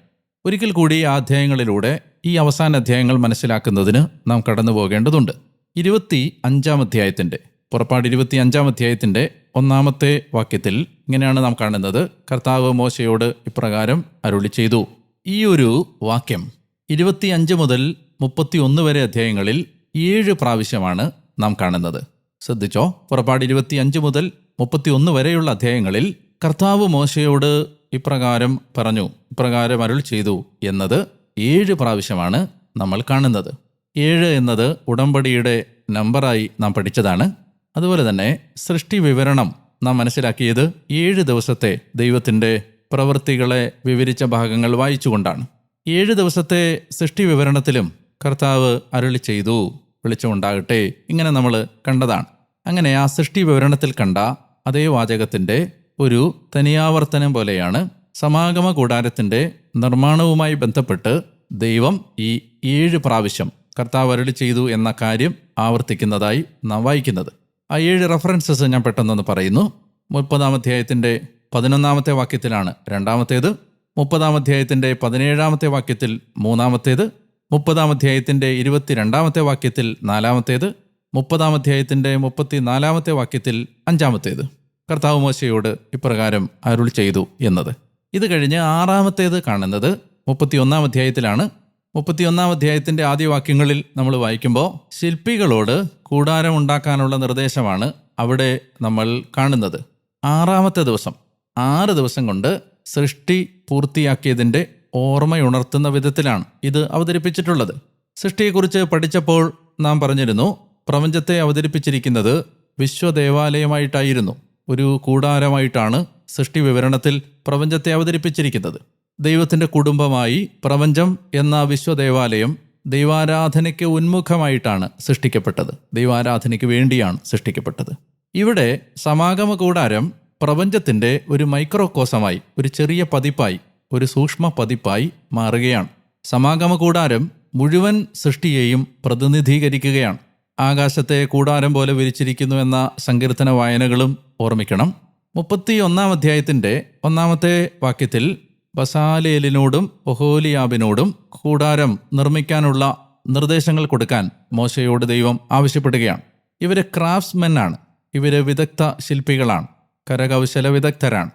ഒരിക്കൽ കൂടി ആ അധ്യായങ്ങളിലൂടെ ഈ അവസാന അധ്യായങ്ങൾ മനസ്സിലാക്കുന്നതിന് നാം കടന്നു പോകേണ്ടതുണ്ട്. ഇരുപത്തി അഞ്ചാം അധ്യായത്തിന്റെ പുറപ്പാട് ഇരുപത്തി അഞ്ചാം അധ്യായത്തിന്റെ ഒന്നാമത്തെ വാക്യത്തിൽ ഇങ്ങനെയാണ് നാം കാണുന്നത്. കർത്താവ് മോശയോട് ഇപ്രകാരം അരുളി ചെയ്തു. ഈ ഒരു വാക്യം ഇരുപത്തിയഞ്ച് മുതൽ മുപ്പത്തി ഒന്ന് വരെ അധ്യായങ്ങളിൽ ഏഴ് പ്രാവശ്യമാണ് നാം കാണുന്നത്. ശ്രദ്ധിച്ചോ? പുറപ്പാട് ഇരുപത്തിയഞ്ച് മുതൽ മുപ്പത്തി ഒന്ന് വരെയുള്ള അധ്യായങ്ങളിൽ കർത്താവ് മോശയോട് ഇപ്രകാരം പറഞ്ഞു ഇപ്രകാരം അരുൾ ചെയ്തു എന്നത് ഏഴ് പ്രാവശ്യമാണ് നമ്മൾ കാണുന്നത്. ഏഴ് എന്നത് ഉടമ്പടിയുടെ നമ്പറായി നാം പഠിച്ചതാണ്. അതുപോലെ തന്നെ സൃഷ്ടി വിവരണം നാം മനസ്സിലാക്കിയത് ഏഴ് ദിവസത്തെ ദൈവത്തിന്റെ പ്രവൃത്തികളെ വിവരിച്ച ഭാഗങ്ങൾ വായിച്ചുകൊണ്ടാണ്. ഏഴ് ദിവസത്തെ സൃഷ്ടി വിവരണത്തിലും കർത്താവ് അരുളി ചെയ്തു. വെളിച്ചമുണ്ടാകട്ടെ. ഇങ്ങനെ നമ്മൾ കണ്ടതാണ്. അങ്ങനെ ആ സൃഷ്ടി വിവരണത്തിൽ കണ്ട അതേ വാചകത്തിന്റെ ഒരു തനിയാവർത്തനം പോലെയാണ് സമാഗമ കൂടാരത്തിന്റെ നിർമ്മാണവുമായി ബന്ധപ്പെട്ട് ദൈവം ഈ ഏഴ് പ്രാവശ്യം കർത്താവ് അരുളി ചെയ്തു എന്ന കാര്യം ആവർത്തിക്കുന്നതായി നാം വായിക്കുന്നത്. ആ ഏഴ് റെഫറൻസസ് ഞാൻ പെട്ടെന്നൊന്ന് പറയുന്നു. മുപ്പതാം അധ്യായത്തിന്റെ പതിനൊന്നാമത്തെ വാക്യത്തിലാണ് രണ്ടാമത്തേത്. മുപ്പതാം അധ്യായത്തിന്റെ പതിനേഴാമത്തെ വാക്യത്തിൽ മൂന്നാമത്തേത് മുപ്പതാം അധ്യായത്തിന്റെ ഇരുപത്തിരണ്ടാമത്തെ വാക്യത്തിൽ നാലാമത്തേത് മുപ്പതാം അധ്യായത്തിന്റെ മുപ്പത്തിനാലാമത്തെ വാക്യത്തിൽ അഞ്ചാമത്തേത്. കർത്താവ് മോശയോട് ഇപ്രകാരം അരുൾ ചെയ്തു എന്നത്. ഇത് കഴിഞ്ഞ് ആറാമത്തേത് കാണുന്നത് മുപ്പത്തിയൊന്നാം അധ്യായത്തിലാണ്. മുപ്പത്തിയൊന്നാം അധ്യായത്തിന്റെ ആദ്യ വാക്യങ്ങളിൽ നമ്മൾ വായിക്കുമ്പോൾ ശില്പികളോട് കൂടാരം ഉണ്ടാക്കാനുള്ള നിർദ്ദേശമാണ് അവിടെ നമ്മൾ കാണുന്നത്. ആറാമത്തെ ദിവസം ആറ് ദിവസം കൊണ്ട് സൃഷ്ടി പൂർത്തിയാക്കിയതിന്റെ ഓർമ്മയുണർത്തുന്ന വിധത്തിലാണ് ഇത് അവതരിപ്പിച്ചിട്ടുള്ളത്. സൃഷ്ടിയെക്കുറിച്ച് പഠിച്ചപ്പോൾ നാം പറഞ്ഞിരുന്നു പ്രപഞ്ചത്തെ അവതരിപ്പിച്ചിരിക്കുന്നത് വിശ്വദേവാലയമായിട്ടായിരുന്നു. ഒരു കൂടാരമായിട്ടാണ് സൃഷ്ടി വിവരണത്തിൽ പ്രപഞ്ചത്തെ അവതരിപ്പിച്ചിരിക്കുന്നത്. ദൈവത്തിന്റെ കുടുംബമായി പ്രപഞ്ചം എന്ന വിശ്വദേവാലയം ദൈവാരാധനയ്ക്ക് ഉന്മുഖമായിട്ടാണ് സൃഷ്ടിക്കപ്പെട്ടത്. ദൈവാരാധനയ്ക്ക് വേണ്ടിയാണ് സൃഷ്ടിക്കപ്പെട്ടത്. ഇവിടെ സമാഗമ കൂടാരം പ്രപഞ്ചത്തിന്റെ ഒരു മൈക്രോകോസമായി ഒരു ചെറിയ പതിപ്പായി ഒരു സൂക്ഷ്മ പതിപ്പായി മാറുകയാണ്. സമാഗമ കൂടാരം മുഴുവൻ സൃഷ്ടിയെയും പ്രതിനിധീകരിക്കുകയാണ്. ആകാശത്തെ കൂടാരം പോലെ വിരിച്ചിരിക്കുന്നു എന്ന സങ്കീർത്തന വായനകളും ഓർമ്മിക്കണം. മുപ്പത്തി ഒന്നാം അധ്യായത്തിന്റെ ഒന്നാമത്തെ വാക്യത്തിൽ ബസാലേലിനോടും ഒഹോലിയാബിനോടും കൂടാരം നിർമ്മിക്കാനുള്ള നിർദ്ദേശങ്ങൾ കൊടുക്കാൻ മോശയോട് ദൈവം ആവശ്യപ്പെടുകയാണ്. ഇവർ ക്രാഫ്റ്റ്സ്മെൻ ആണ്. ഇവർ വിദഗ്ധ ശില്പികളാണ്. കരകൗശല വിദഗ്ധരാണ്.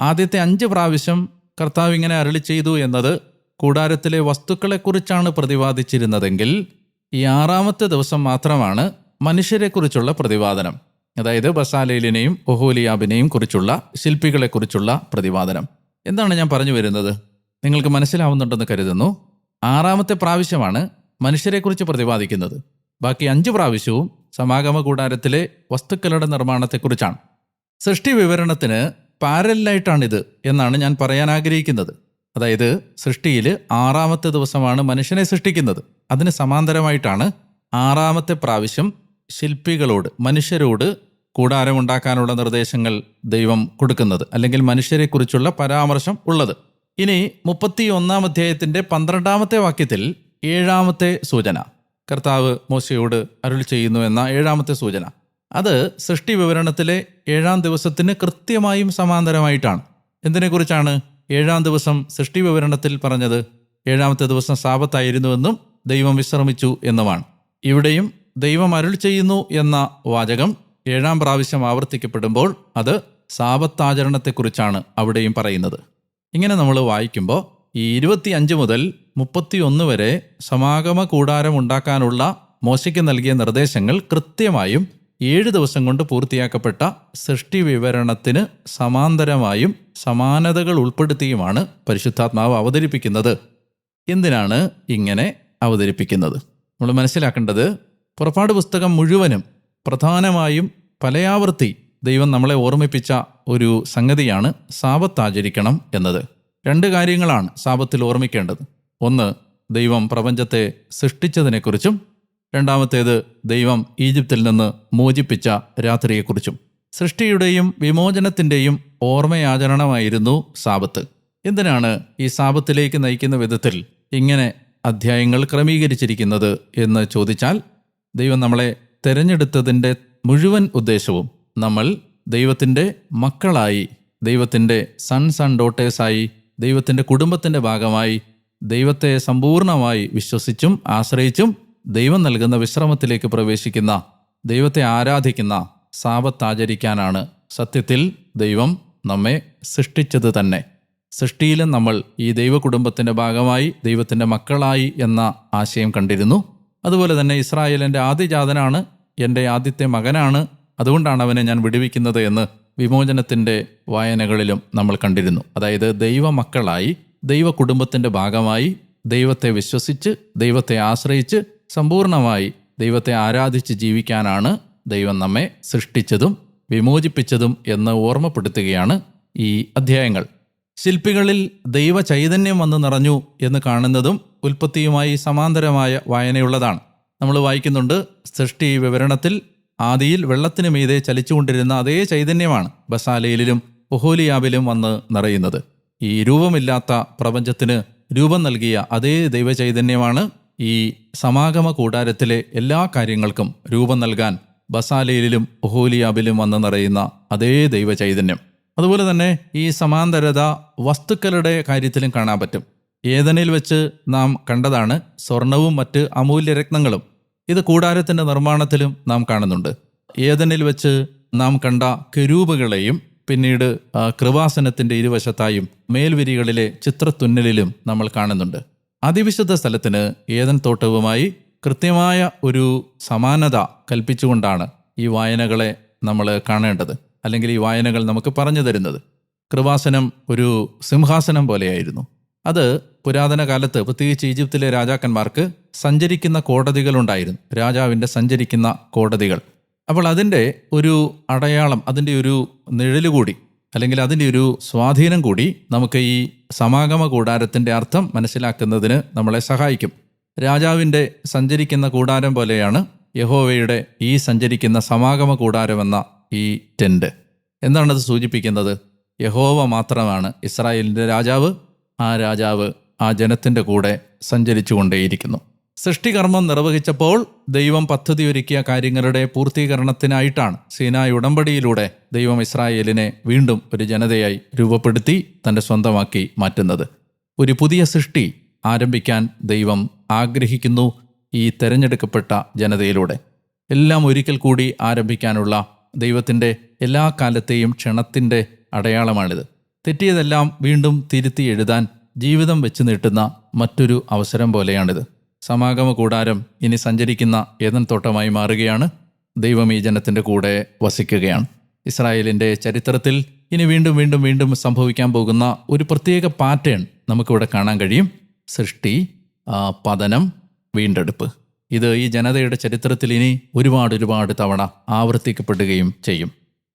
ആദ്യത്തെ അഞ്ച് പ്രാവശ്യം കർത്താവ് ഇങ്ങനെ അരളി ചെയ്തു എന്നത് കൂടാരത്തിലെ വസ്തുക്കളെക്കുറിച്ചാണ് പ്രതിപാദിച്ചിരുന്നതെങ്കിൽ ഈ ആറാമത്തെ ദിവസം മാത്രമാണ് മനുഷ്യരെക്കുറിച്ചുള്ള പ്രതിപാദനം. അതായത് ബസാലയിലിനെയും ഒഹോലിയാബിനെയും കുറിച്ചുള്ള ശില്പികളെക്കുറിച്ചുള്ള പ്രതിപാദനം. എന്താണ് ഞാൻ പറഞ്ഞു വരുന്നത്? നിങ്ങൾക്ക് മനസ്സിലാവുന്നുണ്ടെന്ന് കരുതുന്നു. ആറാമത്തെ പ്രാവശ്യമാണ് മനുഷ്യരെക്കുറിച്ച് പ്രതിപാദിക്കുന്നത്. ബാക്കി അഞ്ച് പ്രാവശ്യവും സമാഗമ കൂടാരത്തിലെ വസ്തുക്കളുടെ നിർമ്മാണത്തെക്കുറിച്ചാണ്. സൃഷ്ടി വിവരണത്തിന് പാരലായിട്ടാണിത് എന്നാണ് ഞാൻ പറയാൻ ആഗ്രഹിക്കുന്നത്. അതായത് സൃഷ്ടിയിൽ ആറാമത്തെ ദിവസമാണ് മനുഷ്യനെ സൃഷ്ടിക്കുന്നത്. അതിന് സമാന്തരമായിട്ടാണ് ആറാമത്തെ പ്രാവശ്യം ശില്പികളോട് മനുഷ്യരോട് കൂടാരമുണ്ടാക്കാനുള്ള നിർദ്ദേശങ്ങൾ ദൈവം കൊടുക്കുന്നത് അല്ലെങ്കിൽ മനുഷ്യരെക്കുറിച്ചുള്ള പരാമർശം ഉള്ളത്. ഇനി മുപ്പത്തി ഒന്നാം അധ്യായത്തിന്റെ പന്ത്രണ്ടാമത്തെ വാക്യത്തിൽ ഏഴാമത്തെ സൂചന. കർത്താവ് മോശയോട് അരുൾ ചെയ്യുന്നു എന്ന ഏഴാമത്തെ സൂചന. അത് സൃഷ്ടി വിവരണത്തിലെ ഏഴാം ദിവസത്തിന് കൃത്യമായും സമാന്തരമായിട്ടാണ്. എന്തിനെക്കുറിച്ചാണ് ഏഴാം ദിവസം സൃഷ്ടി വിവരണത്തിൽ പറഞ്ഞത്? ഏഴാമത്തെ ദിവസം സാപത്തായിരുന്നുവെന്നും ദൈവം വിശ്രമിച്ചു എന്നുമാണ്. ഇവിടെയും ദൈവം അരുൾ ചെയ്യുന്നു എന്ന വാചകം ഏഴാം പ്രാവശ്യം ആവർത്തിക്കപ്പെടുമ്പോൾ അത് സാപത്താചരണത്തെക്കുറിച്ചാണ് അവിടെയും പറയുന്നത്. ഇങ്ങനെ നമ്മൾ വായിക്കുമ്പോൾ ഈ ഇരുപത്തി അഞ്ച് മുതൽ മുപ്പത്തിയൊന്ന് വരെ സമാഗമ കൂടാരം ഉണ്ടാക്കാനുള്ള മോശയ്ക്ക് നൽകിയ നിർദ്ദേശങ്ങൾ കൃത്യമായും ഏഴ് ദിവസം കൊണ്ട് പൂർത്തിയാക്കപ്പെട്ട സൃഷ്ടി വിവരണത്തിന് സമാന്തരമായും സമാനതകൾ ഉൾപ്പെടുത്തിയുമാണ് പരിശുദ്ധാത്മാവ് അവതരിപ്പിക്കുന്നത്. എന്തിനാണ് ഇങ്ങനെ അവതരിപ്പിക്കുന്നത്? നമ്മൾ മനസ്സിലാക്കേണ്ടത് പുറപ്പാട് പുസ്തകം മുഴുവനും പ്രധാനമായും പലയാവൃത്തി ദൈവം നമ്മളെ ഓർമ്മിപ്പിച്ച ഒരു സംഗതിയാണ് സാപത്ത് ആചരിക്കണം എന്നത്. രണ്ട് കാര്യങ്ങളാണ് സാപത്തിൽ ഓർമ്മിക്കേണ്ടത്. ഒന്ന് ദൈവം പ്രപഞ്ചത്തെ സൃഷ്ടിച്ചതിനെക്കുറിച്ചും രണ്ടാമത്തേത് ദൈവം ഈജിപ്തിൽ നിന്ന് മോചിപ്പിച്ച രാത്രിയെക്കുറിച്ചും സൃഷ്ടിയുടെയും വിമോചനത്തിന്റെയും ഓർമ്മയാചരണമായിരുന്നു സാപത്ത് എന്തിനാണ് ഈ സാപത്തിലേക്ക് നയിക്കുന്ന വിധത്തിൽ ഇങ്ങനെ അധ്യായങ്ങൾ ക്രമീകരിച്ചിരിക്കുന്നത് എന്ന് ചോദിച്ചാൽ ദൈവം നമ്മളെ തിരഞ്ഞെടുത്തതിന്റെ മുഴുവൻ ഉദ്ദേശവും നമ്മൾ ദൈവത്തിന്റെ മക്കളായി ദൈവത്തിന്റെ സൺസ് ആൻഡ് ഡോട്ടേഴ്സായി ദൈവത്തിന്റെ കുടുംബത്തിന്റെ ഭാഗമായി ദൈവത്തെ സമ്പൂർണമായി വിശ്വസിച്ചും ആശ്രയിച്ചും ദൈവം നൽകുന്ന വിശ്രമത്തിലേക്ക് പ്രവേശിക്കുന്ന ദൈവത്തെ ആരാധിക്കുന്ന സാപത്താചരിക്കാനാണ് സത്യത്തിൽ ദൈവം നമ്മെ സൃഷ്ടിച്ചത് തന്നെ. സൃഷ്ടിയിലും നമ്മൾ ഈ ദൈവ കുടുംബത്തിന്റെ ഭാഗമായി ദൈവത്തിന്റെ മക്കളായി എന്ന ആശയം കണ്ടിരുന്നു. അതുപോലെ തന്നെ ഇസ്രായേലിന്റെ ആദ്യജാതനാണ് എന്റെ ആദ്യത്തെ മകനാണ് അതുകൊണ്ടാണ് അവനെ ഞാൻ വിടുവിക്കുന്നത് എന്ന് വിമോചനത്തിന്റെ വായനകളിലും നമ്മൾ കണ്ടിരുന്നു. അതായത് ദൈവമക്കളായി ദൈവ കുടുംബത്തിന്റെ ഭാഗമായി ദൈവത്തെ വിശ്വസിച്ച് ദൈവത്തെ ആശ്രയിച്ച് സമ്പൂർണമായി ദൈവത്തെ ആരാധിച്ച് ജീവിക്കാനാണ് ദൈവം നമ്മെ സൃഷ്ടിച്ചതും വിമോചിപ്പിച്ചതും എന്ന് ഓർമ്മപ്പെടുത്തുകയാണ് ഈ അധ്യായങ്ങൾ. ശില്പികളിൽ ദൈവ ചൈതന്യം വന്ന് നിറഞ്ഞു എന്ന് കാണുന്നതും ഉൽപ്പത്തിയുമായി സമാന്തരമായ വായനയുള്ളതാണ്. നമ്മൾ വായിക്കുന്നുണ്ട് സൃഷ്ടി വിവരണത്തിൽ ആദിയിൽ വെള്ളത്തിന് മീതെ ചലിച്ചുകൊണ്ടിരുന്ന അതേ ചൈതന്യമാണ് ബസാലയിലും ഒഹോലിയാബിലും വന്ന് നിറയുന്നത്. ഈ രൂപമില്ലാത്ത പ്രപഞ്ചത്തിന് രൂപം നൽകിയ അതേ ദൈവചൈതന്യമാണ് ഈ സമാഗമ കൂടാരത്തിലെ എല്ലാ കാര്യങ്ങൾക്കും രൂപം നൽകാൻ ബസാലയിലും ഒഹോലിയാബിലും വന്ന് നിറയുന്ന അതേ ദൈവചൈതന്യം. അതുപോലെ തന്നെ ഈ സമാന്തരത വസ്തുക്കളുടെ കാര്യത്തിലും കാണാൻ പറ്റും. ഏതനിൽ വെച്ച് നാം കണ്ടതാണ് സ്വർണവും മറ്റ് അമൂല്യ രത്നങ്ങളും. ഇത് കൂടാരത്തിന്റെ നിർമ്മാണത്തിലും നാം കാണുന്നുണ്ട്. ഏതനിൽ വെച്ച് നാം കണ്ട കെരൂപുകളെയും പിന്നീട് കൃപാസനത്തിന്റെ ഇരുവശത്തായും മേൽവിരികളിലെ ചിത്രത്തുന്നലിലും നമ്മൾ കാണുന്നുണ്ട്. അതിവിശുദ്ധ സ്ഥലത്തിന് ഏതൻ തോട്ടവുമായി കൃത്യമായ ഒരു സമാനത കൽപ്പിച്ചുകൊണ്ടാണ് ഈ വായനകളെ നമ്മൾ കാണേണ്ടത് അല്ലെങ്കിൽ ഈ വായനകൾ നമുക്ക് പറഞ്ഞു തരുന്നത്. കൃപാസനം ഒരു സിംഹാസനം പോലെയായിരുന്നു. അത് പുരാതന കാലത്ത് പ്രത്യേകിച്ച് ഈജിപ്തിലെ രാജാക്കന്മാർക്ക് സഞ്ചരിക്കുന്ന കോടതികളുണ്ടായിരുന്നു രാജാവിന്റെ സഞ്ചരിക്കുന്ന കോടതികൾ. അപ്പോൾ അതിന്റെ ഒരു അടയാളം അതിന്റെ ഒരു നിഴൽ കൂടി അല്ലെങ്കിൽ അതിന്റെ ഒരു സ്വാധീനം കൂടി നമുക്ക് ഈ സമാഗമ കൂടാരത്തിന്റെ അർത്ഥം മനസ്സിലാക്കുന്നതിന് നമ്മളെ സഹായിക്കും. രാജാവിന്റെ സഞ്ചരിക്കുന്ന കൂടാരം പോലെയാണ് യഹോവയുടെ ഈ സഞ്ചരിക്കുന്ന സമാഗമ കൂടാരമെന്ന ഈ ടെന്റ് എന്താണത് സൂചിപ്പിക്കുന്നത്? യഹോവ മാത്രമാണ് ഇസ്രായേലിന്റെ രാജാവ് ആ രാജാവ് ആ ജനത്തിന്റെ കൂടെ സഞ്ചരിച്ചു കൊണ്ടേയിരിക്കുന്നു. സൃഷ്ടികർമ്മം നിർവഹിച്ചപ്പോൾ ദൈവം പദ്ധതി ഒരുക്കിയ കാര്യങ്ങളുടെ പൂർത്തീകരണത്തിനായിട്ടാണ് സീനായ് ഉടമ്പടിയിലൂടെ ദൈവം ഇസ്രായേലിനെ വീണ്ടും ഒരു ജനതയായി രൂപപ്പെടുത്തി തന്റെ സ്വന്തമാക്കി മാറ്റുന്നത്. ഒരു പുതിയ സൃഷ്ടി ആരംഭിക്കാൻ ദൈവം ആഗ്രഹിക്കുന്നു ഈ തെരഞ്ഞെടുക്കപ്പെട്ട ജനതയിലൂടെ. എല്ലാം ഒരിക്കൽ കൂടി ആരംഭിക്കാനുള്ള ദൈവത്തിന്റെ എല്ലാ കാലത്തെയും ക്ഷണത്തിന്റെ അടയാളമാണിത്. തെറ്റിയതെല്ലാം വീണ്ടും തിരുത്തി എഴുതാൻ ജീവിതം വെച്ച് നീട്ടുന്ന മറ്റൊരു അവസരം പോലെയാണിത്. സമാഗമ കൂടാരം ഇനി സഞ്ചരിക്കുന്ന ഏതൻ തോട്ടമായി മാറുകയാണ്. ദൈവം ഈ ജനത്തിന്റെ കൂടെ വസിക്കുകയാണ്. ഇസ്രായേലിന്റെ ചരിത്രത്തിൽ ഇനി വീണ്ടും വീണ്ടും വീണ്ടും സംഭവിക്കാൻ പോകുന്ന ഒരു പ്രത്യേക പാറ്റേൺ നമുക്കിവിടെ കാണാൻ കഴിയും. സൃഷ്ടി പതനം വീണ്ടെടുപ്പ്. ഇത് ഈ ജനതയുടെ ചരിത്രത്തിൽ ഇനി ഒരുപാട് ഒരുപാട് തവണ ആവർത്തിക്കപ്പെടുകയും ചെയ്യും.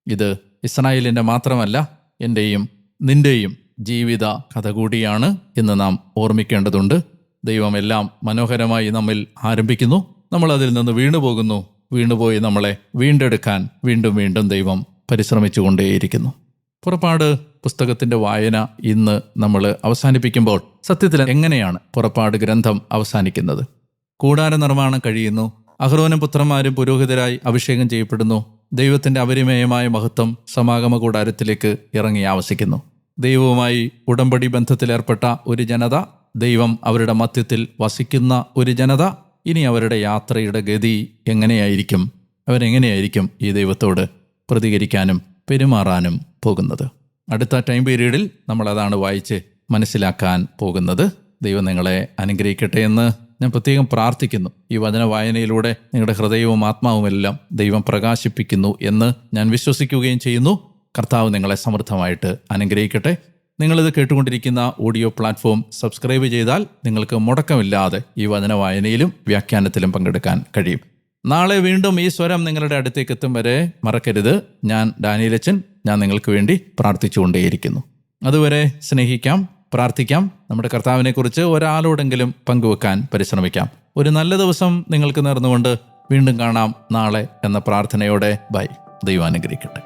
ഇത് ഇസ്രായേലിന്റെ മാത്രമല്ല എന്റെയും നിന്റെയും ജീവിത കഥ കൂടിയാണ് എന്ന് നാം ഓർമ്മിക്കേണ്ടതുണ്ട്. ദൈവം എല്ലാം മനോഹരമായി നമ്മിൽ ആരംഭിക്കുന്നു. നമ്മൾ അതിൽ നിന്ന് വീണുപോകുന്നു. വീണുപോയി നമ്മളെ വീണ്ടെടുക്കാൻ വീണ്ടും വീണ്ടും ദൈവം പരിശ്രമിച്ചുകൊണ്ടേയിരിക്കുന്നു. പുറപ്പാട് പുസ്തകത്തിന്റെ വായന ഇന്ന് നമ്മൾ അവസാനിപ്പിക്കുമ്പോൾ സത്യത്തിൽ എങ്ങനെയാണ് പുറപ്പാട് ഗ്രന്ഥം അവസാനിക്കുന്നത്? കൂടാര നിർമ്മാണം കഴിയുന്നു. അഹ്റോനും പുത്രന്മാരും പുരോഹിതരായി അഭിഷേകം ചെയ്യപ്പെടുന്നു. ദൈവത്തിന്റെ അപരിമേയമായ മഹത്വം സമാഗമ കൂടാരത്തിലേക്ക് ഇറങ്ങി ആവസിക്കുന്നു. ദൈവവുമായി ഉടമ്പടി ബന്ധത്തിലേർപ്പെട്ട ഒരു ജനത ദൈവം അവരുടെ മധ്യത്തിൽ വസിക്കുന്ന ഒരു ജനത ഇനി അവരുടെ യാത്രയുടെ ഗതി എങ്ങനെയായിരിക്കും? അവരെങ്ങനെയായിരിക്കും ഈ ദൈവത്തോട് പ്രതികരിക്കാനും പെരുമാറാനും പോകുന്നത്? അടുത്ത ടൈം പീരീഡിൽ നമ്മൾ അതാണ് വായിച്ച് മനസ്സിലാക്കാൻ പോകുന്നത്. ദൈവം നിങ്ങളെ അനുഗ്രഹിക്കട്ടെ എന്ന് ഞാൻ പ്രത്യേകം പ്രാർത്ഥിക്കുന്നു. ഈ വചന വായനയിലൂടെ നിങ്ങളുടെ ഹൃദയവും ആത്മാവുമെല്ലാം ദൈവം പ്രകാശിപ്പിക്കുന്നു എന്ന് ഞാൻ വിശ്വസിക്കുകയും ചെയ്യുന്നു. കർത്താവ് നിങ്ങളെ സമൃദ്ധമായിട്ട് അനുഗ്രഹിക്കട്ടെ. നിങ്ങളിത് കേട്ടുകൊണ്ടിരിക്കുന്ന ഓഡിയോ പ്ലാറ്റ്ഫോം സബ്സ്ക്രൈബ് ചെയ്താൽ നിങ്ങൾക്ക് മുടക്കമില്ലാതെ ഈ വചന വായനയിലും വ്യാഖ്യാനത്തിലും പങ്കെടുക്കാൻ കഴിയും. നാളെ വീണ്ടും ഈ സ്വരം നിങ്ങളുടെ അടുത്തേക്ക് എത്തും വരെ മറക്കരുത്. ഞാൻ ഡാനിയലച്ചൻ ഞാൻ നിങ്ങൾക്ക് വേണ്ടി പ്രാർത്ഥിച്ചുകൊണ്ടേയിരിക്കുന്നു. അതുവരെ സ്നേഹിക്കാം പ്രാർത്ഥിക്കാം. നമ്മുടെ കർത്താവിനെക്കുറിച്ച് ഒരാളോടെങ്കിലും പങ്കുവെക്കാൻ പരിശ്രമിക്കാം. ഒരു നല്ല ദിവസം നിങ്ങൾക്ക് നേർന്നുകൊണ്ട് വീണ്ടും കാണാം നാളെ എന്ന പ്രാർത്ഥനയോടെ ബൈ. ദൈവം അനുഗ്രഹിക്കട്ടെ